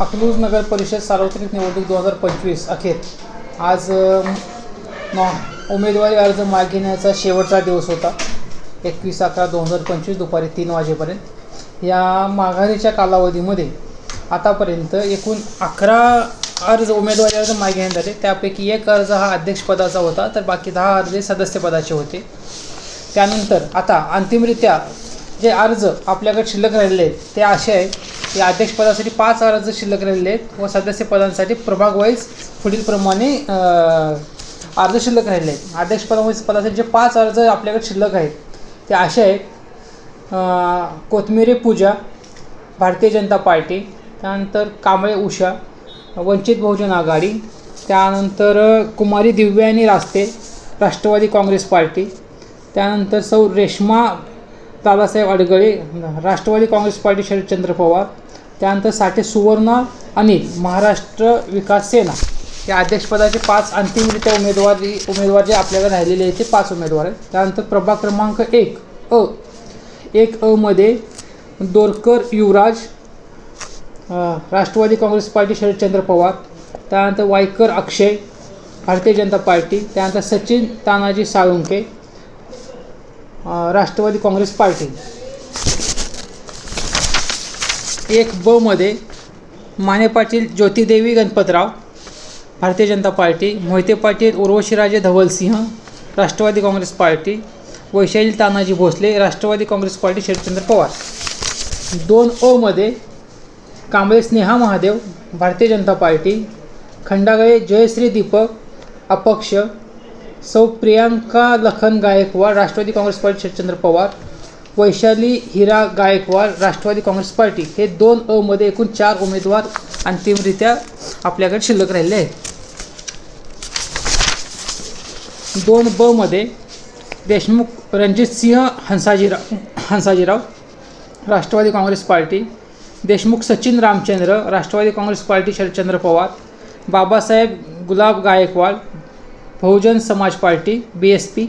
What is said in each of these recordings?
अकलूज नगर परिषद सार्वत्रिक निवडणूक दोन हजार पंचवीस अखेर. आज नॉ उमेदवारी अर्ज मागे घेण्याचा शेवटचा दिवस होता. एकवीस अकरा दोन हजार पंचवीस दुपारी तीन वाजेपर्यंत. या माघारीच्या कालावधीमध्ये आतापर्यंत एकूण अकरा अर्ज उमेदवारी अर्ज मागे घेण्यात आले. त्यापैकी एक अर्ज हा अध्यक्षपदाचा होता तर बाकी दहा अर्ज सदस्यपदाचे होते. त्यानंतर आता अंतिमरित्या जे अर्ज आपल्याकडे शिल्लक राहिलेले आहेत ते असे आहेत या अध्यक्षपदासाठी पाच अर्ज शिल्लक राहिलेले आहेत व सदस्यपदांसाठी प्रभाग वाईज पुढीलप्रमाणे अर्ज शिल्लक राहिलेले आहेत. अध्यक्षपदामध्ये पदासाठी जे पाच अर्ज आपल्याकडे शिल्लक आहेत ते असे आहेत कोथमिरे पूजा भारतीय जनता पार्टी त्यानंतर कांबळे उषा वंचित बहुजन आघाडी त्यानंतर कुमारी दिव्यानी रास्ते राष्ट्रवादी काँग्रेस पार्टी त्यानंतर सौ रेश्मा दादासाहेब अडगळे राष्ट्रवादी काँग्रेस पार्टी शरदचंद्र पवार त्यानंतर साठे सुवर्णा आणि महाराष्ट्र विकास सेना. या अध्यक्षपदाचे पाच अंतिमरित्या उमेदवारी उमेदवार जे आपल्याला राहिलेले आहेत ते पाच उमेदवार आहेत. त्यानंतर प्रभाग क्रमांक एक अ. एक अमध्ये दोरकर युवराज राष्ट्रवादी काँग्रेस पार्टी शरदचंद्र पवार त्यानंतर वायकर अक्षय भारतीय जनता पार्टी त्यानंतर सचिन तानाजी साळुंके राष्ट्रवादी काँग्रेस पार्टी. एक ब मध्ये Mane Patil Jyotidevi Ganpatrao Bharatiya Janata party Mohite Patil Urvashiraje Dhavalsinh Rashtrawadi Congress party Vaishali Tanaji Bhosale Rashtrawadi Congress party Sharadchandra Pawar. दोन ओमध्ये कांबळे स्नेहा महादेव भारतीय जनता पार्टी खंडागळे जयश्री दीपक अपक्ष सौ प्रियांका लखन गायकवाड राष्ट्रवादी काँग्रेस पार्टी शरदचंद्र पवार वैशाली हिरा गायकवाड राष्ट्रवादी काँग्रेस पार्टी हे दोन अ मध्ये एकूण चार उमेदवार अंतिमरित्या आपल्याकडे शिल्लक राहिले आहेत. दोन ब मध्ये Deshmukh Ranjit Singh Hansajirao Hansajirao Rashtrawadi Congress party Deshmukh Sachin Ramchandra Rashtrawadi Congress party Sharadchandra Pawar Babasaheb Gulab Gaikwad Bahujan Samaj party B S P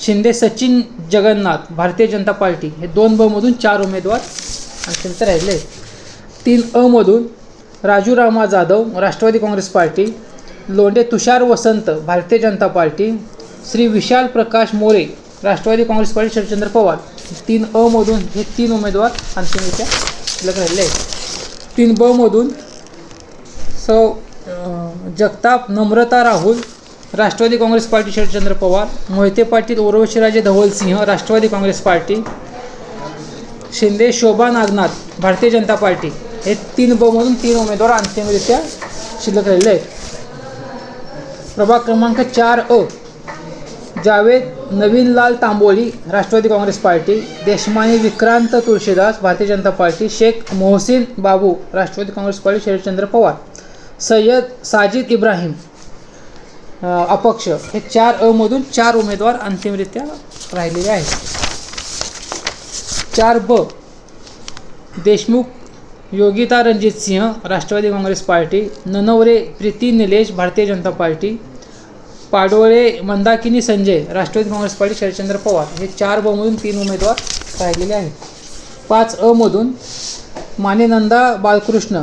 Shinde Sachin Jagannath Bharatiya Janata party हे दोन बमधून चार उमेदवार अत्यंत राहिले. तीन अ मधून Raju Rama Jadhav Rashtrawadi Congress party Londhe Tushar Vasant Bharatiya Janata party Shri Vishal Prakash More Rashtrawadi Congress party Sharadchandra Pawar. तीन अ मधून हे तीन उमेदवार अंतिमरित्या शिल्लक राहिले. तीन ब मधून सौ Jagtap Namrata Rahul Rashtrawadi Congress party Sharadchandra Pawar Mohite Patil Urvashiraje Dhavalsinh Rashtrawadi Congress party Shinde Shobha Nagnath Bharatiya Janata party. हे तीन ब तीन उमेदवार अंतिमरित्या शिल्लक राहिलेले आहेत. प्रभाग क्रमांक चार अ Javed Naveenlal Tamboli Rashtrawadi Congress party Deshmane Vikrant Tulshidas Bharatiya Janata party Shaikh Mohsin Babu Rashtrawadi Congress party Sharadchandra Pawar Sayyad Sajid Ibrahim अपक्ष. हे चार अ मधून चार उमेदवार अंतिमरित्या राहिलेले आहेत. चार ब. Deshmukh Yogita Ranjit Singh Rashtrawadi Congress Party Nanaware Preeti Nilesh Bharatiya Janata Party Padole Mandakini Sanjay Rashtrawadi Congress Party Sharadchandra Pawar. हे चार ब मधून तीन उमेदवार राहिलेले आहेत. पाच अ मधून मानेनंदा बालकृष्ण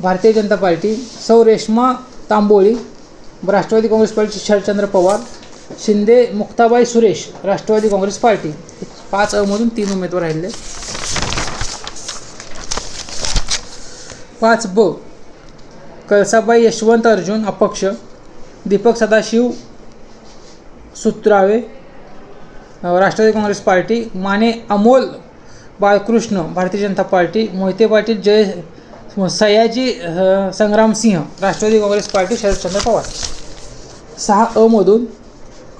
भारतीय जनता पार्टी सौ Reshma Tamboli Rashtrawadi Congress Party Sharadchandra Pawar Shinde Muktabai Suresh Rashtrawadi Congress Party. पाच अमधून तीन उमेदवार राहिले. पाच ब. कळसाबाई यशवंत अर्जुन अपक्ष. Deepak Sadashiv Sutrawe. Rashtrawadi Congress Party. Mane Amol Balkrishna Bharatiya Janata Party. Mohite Patil Jay Sayaji Sangram Sangramsinh Rashtrawadi Congress Party Sharadchandra Pawar. सहा अ मधून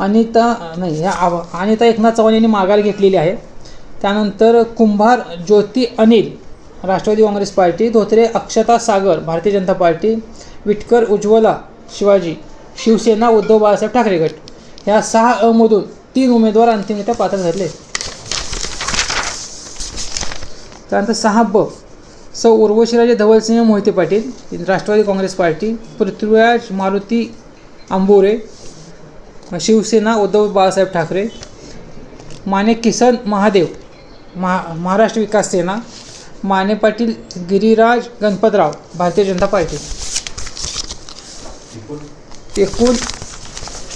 अनिता नाही ह्या आव अनिता एकनाथ चव्हाण यांनी माघार घेतलेली आहे. त्यानंतर Kumbhar Jyoti Anil Rashtrawadi Congress Party Dhotre Akshata Sagar Bharatiya Janata Party Vitkar Ujjwala Shivaji Shivsena Uddhav Balasaheb Thackeray गट. ह्या सहा अ मधून तीन उमेदवार अंतिमरित्या पात्र झाले त्यानंतर सहा ब सौ उर्वशीराजे धवलसिंह मोहिते पाटील राष्ट्रवादी काँग्रेस पार्टी पृथ्वीराज मारुती आंबोरे शिवसेना उद्धव बाळासाहेब ठाकरे माने किसन महादेव महा महाराष्ट्र विकास सेना माने पाटील गिरिराज गणपतराव भारतीय जनता पार्टी. एकूण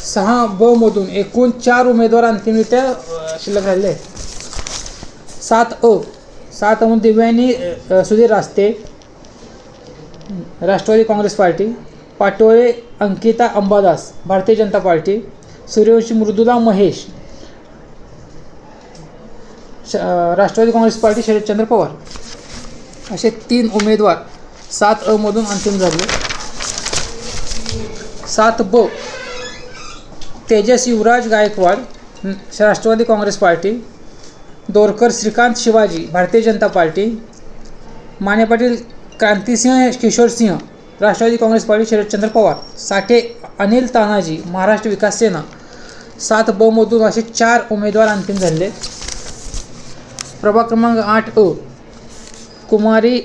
सहा बमधून एकूण चार उमेदवार अंतिमरित्या शिल्लक राहिले आहेत. सात अ सात अ Divyani Sudhir Raste Rashtrawadi Congress Party Patole Ankita Ambadas Bharatiya Janata Party Suryawanshi Mridula Mahesh श- राष्ट्रवादी काँग्रेस पार्टी शरदचंद्र पवार असे तीन उमेदवार सात अ मधून अंतिम झाले. सात ब Tejas Yuvraj Gaikwad Rashtrawadi Congress Party Dorkar Shrikant Shivaji Bharatiya Janata Party Mane Patil Krantisinh Kishor Singh Rashtrawadi Congress Party Sharadchandra Pawar Sathe Anil Tanaji Maharashtra Vikas Sena सात ब असे चार उमेदवार अंतिम झाले. प्रभाग क्रमांक आठ अ कुमारी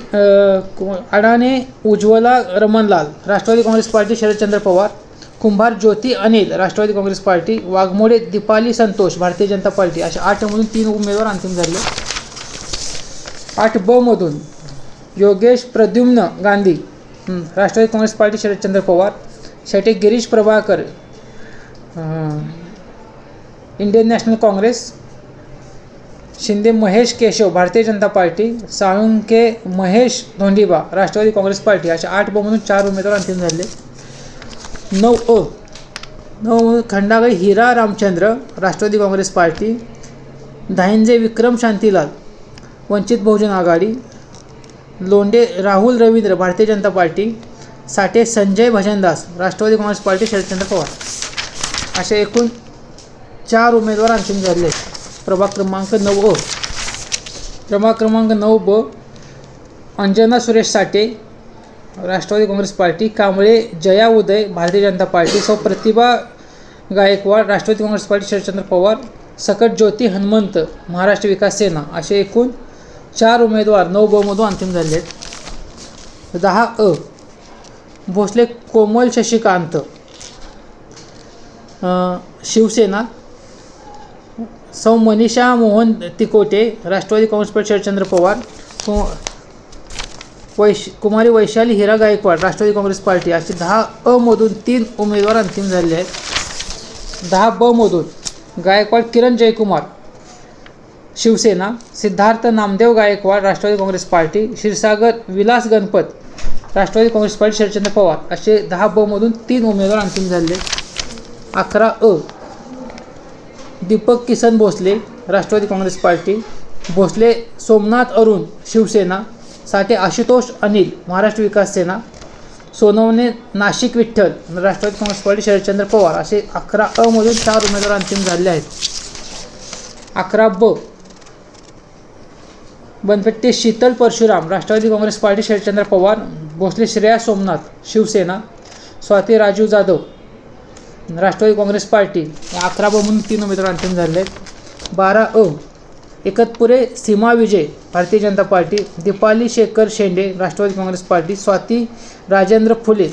कु- Adane Ujjwala Ramanlal Rashtrawadi Congress Party Sharadchandra Pawar Kumbhar Jyoti Anil Rashtrawadi Congress Party Waghmode Deepali Santosh Bharatiya Janata Party अशा आठमधून तीन उमेदवार अंतिम झाले आठ बमधून Yogesh Pradyumna Gandhi Rashtrawadi Congress Party Sharadchandra Pawar Shete Girish Prabhakar Indian National Congress Shinde Mahesh Keshav Bharatiya Janata Party Salunke Mahesh Dhondiba Rashtrawadi Congress Party अशा आठ बमधून चार उमेदवार अंतिम झाले नऊ अ. नऊ Khandagale Hira Ramchandra Rashtrawadi Congress Party Dhainje Vikram Shantilal Vanchit Bahujan Aghadi Londe Rahul Ravindra Bharatiya Janata Party Sathe Sanjay Bhajandas Rashtrawadi Congress Party Sharadchandra Pawar. असे एकूण चार उमेदवार अंतिम झाले प्रभाग क्रमांक नऊ अ. प्रभाग क्रमांक नऊ ब. Anjana Suresh Sathe Rashtrawadi Congress Party Kamble Jaya Uday Bharatiya Janata Party सौ प्रतिभा गायकवाड राष्ट्रवादी काँग्रेस पार्टी शरदचंद्र पवार सकट ज्योती हनुमंत महाराष्ट्र विकास सेना असे एकूण चार उमेदवार नऊ बहुमधून अंतिम झाले आहेत. दहा अ. भोसले कोमल शशिकांत शिवसेना सौ मनीषा मोहन तिकोटे राष्ट्रवादी काँग्रेस पार्टी शरदचंद्र पवार वैश कुमारी वैशाली हिरा गायकवाड राष्ट्रवादी काँग्रेस पार्टी असे दहा अ मधून तीन उमेदवार अंतिम झालेले आहेत. दहा ब मधून Gaikwad Kiran Jaykumar Shivsena Siddharth Namdev Gaikwad Rashtrawadi Congress Party Kshirsagar Vilas Ganpat Rashtrawadi Congress Party Sharadchandra Pawar असे दहा ब मधून तीन उमेदवार अंतिम झाले अकरा अ Deepak Kisan Bhosale Rashtrawadi Congress Party Bhosale Somnath Arun Shivsena Sathe Ashutosh Anil Maharashtra Vikas Sena Sonawane Nashik Vitthal Rashtrawadi Congress Party Sharadchandra Pawar असे अकरा अ मधून चार उमेदवार अंतिम झाले आहेत. अकरा ब. Banpatte Sheetal Parshuram Rashtrawadi Congress Party Sharadchandra Pawar Bhosale Shreya Somnath Shivsena Swati Rajiv Jadhav Rashtrawadi Congress Party या अकरा ब म्हणून तीन उमेदवार अंतिम झाले आहेत. बारा अ. Ekatpure Seema Vijay Bharatiya Janata Party Deepali Shekhar Shende Rashtrawadi Congress Party Swati Rajendra Phule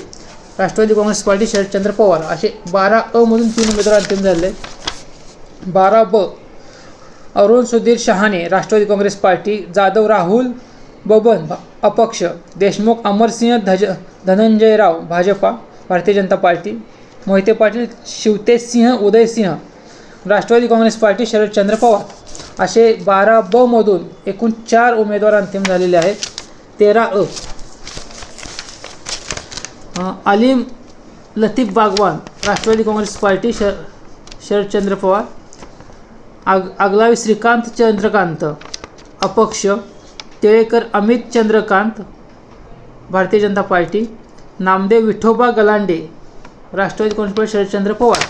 Rashtrawadi Congress Party Sharadchandra Pawar असे बारा अ मधून तीन उमेदवार अंतिम झाले. बारा ब अरुण सुधीर शहाणे राष्ट्रवादी काँग्रेस पार्टी जाधव राहुल बबन अपक्ष देशमुख अमरसिंह धज Dhananjayrao Bhajapa Bharatiya Janata Party Mohite Patil Shivtejsinh Udaysinh Rashtrawadi Congress Party Sharadchandra Pawar. असे बारा ब मधून एकूण चार उमेदवार अंतिम झालेले आहेत. तेरा अ. अलीम लतीफ बागवान राष्ट्रवादी काँग्रेस पार्टी शर शरदचंद्र पवार आग आगलावी श्रीकांत चंद्रकांत अपक्ष Tilekar Amit Chandrakant Bharatiya Janata Party Namdev Vithoba Galande Rashtrawadi Congress Party Sharadchandra Pawar.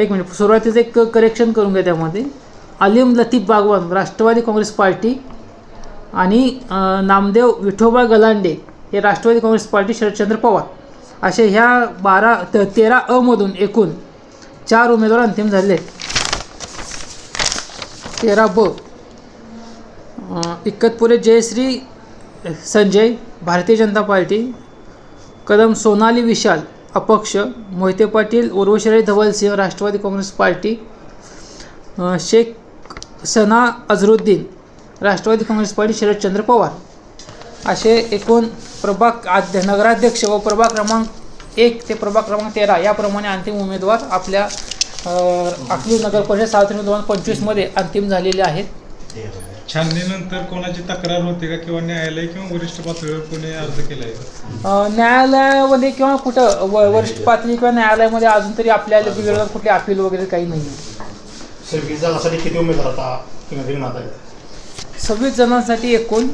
एक मिनिट सुरुवातीचं एक करेक्शन करून घ्या त्यामध्ये. अलीम लतीफ बागवान राष्ट्रवादी काँग्रेस पार्टी आणि नामदेव विठोबा गलांडे हे राष्ट्रवादी काँग्रेस पार्टी शरदचंद्र पवार असे ह्या बारा त तेरा अमधून एकूण चार उमेदवार अंतिम झाले. तेरा ब. इक्कतपुरे जयश्री संजय भारतीय जनता पार्टी कदम सोनाली विशाल अपक्ष Mohite Patil Urvashiraje Dhawalsinh Rashtrawadi Congress Party Shaikh Sana Azharuddin Rashtrawadi Congress Party Sharadchandra Pawar. असे एकूण प्रभाग आद्य नगराध्यक्ष व प्रभाग क्रमांक एक ते प्रभाग क्रमांक तेरा याप्रमाणे अंतिम उमेदवार आपल्या अ, अकलूज नगर परिषद सार्वत्रिक दोन हजार पंचवीसमध्ये अंतिम झालेले आहेत. छाननीनंतर कोणाची तक्रार होते का किंवा न्यायालय किंवा वरिष्ठ पातळीवर कोणी अर्ज केला आहे? का? अ, न्यायालयामध्ये किंवा कुठं व वरिष्ठ पातळी किंवा न्यायालयामध्ये अजून तरी आपल्या विरोधात कुठली अपील वगैरे काही नाही सव्वीस जागासाठी किती उमेदवार आता किंवा रिंगणात आहेत सव्वीस जणांसाठी एकूण.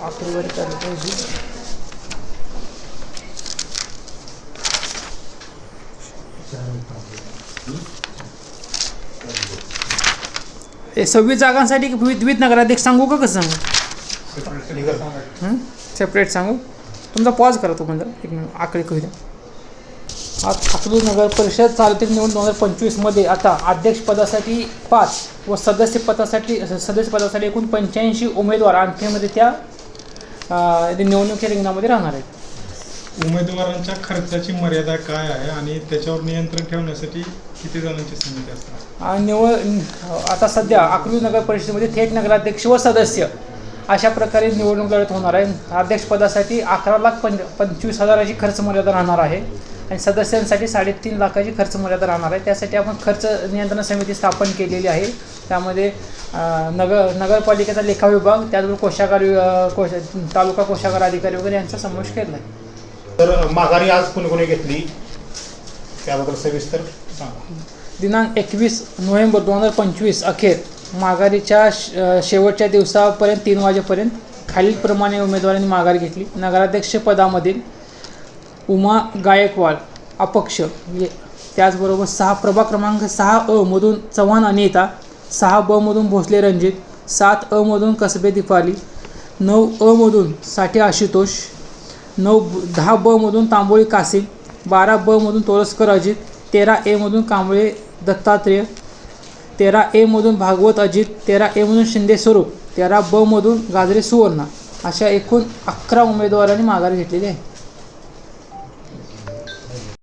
आकडेवारी करायला पाहिजे सव्वीस जागांसाठी विविध नगराध्यक्ष सांगू का कसं सांगू. सेपरेट सांगू. तुमचा पॉज करा तो म्हणजे एक मिनिट. आकडे करू द्या. आज अकलूज नगर परिषद सार्वत्रिक निवडणूक दोन हजार पंचवीसमध्ये आता अध्यक्षपदासाठी पाच व सदस्य पदासाठी सदस्य पदासाठी एकूण पंच्याऐंशी उमेदवार अं, निवडणुकीच्या रिंगणामध्ये राहणार आहेत. उमेदवारांच्या खर्चाची मर्यादा काय आहे आणि त्याच्यावर नियंत्रण ठेवण्यासाठी किती जणांची समिती आणि निवड आता सध्या अकलूज नगर परिषदेमध्ये थेट नगराध्यक्ष व सदस्य अशा प्रकारे निवडणूक लढत होणार आहे. अध्यक्षपदासाठी अकरा लाख पंच पंचवीस हजाराची खर्च मर्यादा राहणार आहे. आणि सदस्यांसाठी साडेतीन लाखाची खर्च मर्यादा राहणार आहे. त्यासाठी आपण खर्च नियंत्रण समिती स्थापन केलेली आहे. त्यामध्ये नगर नगरपालिकेचा लेखा विभाग त्याचबरोबर कोशागार कोश तालुका कोशागार अधिकारी वगैरे यांचा समावेश केला आहे. तर माघारी आज कोणी कोणी घेतली? त्याबद्दल सविस्तर सांगा. दिनांक एकवीस नोव्हेंबर दोन हजार पंचवीस अखेर माघारीच्या शेवटच्या दिवसापर्यंत तीन वाजेपर्यंत खालीलप्रमाणे उमेदवारांनी माघार घेतली. नगराध्यक्षपदामधील उमा गायकवाड अपक्ष. ये त्याचबरोबर सहा प्रभाग क्रमांक सहा अ मधून चव्हाण अनिता सहा ब मधून भोसले रणजित सात अ मधून कसबे दिपाली नऊ अ मधून साठे आशुतोष नऊ दहा ब मधून तांबोळी कासिम बारा ब मधून तोरसकर अजित तेरा ए मधून कांबळे दत्तात्रेय तेरा ए मधून भागवत अजित तेरा ए मधून शिंदे स्वरूप तेरा ब मधून गाजरे सुवर्णा अशा एकूण अकरा उमेदवारांनी माघार घेतलेली आहे.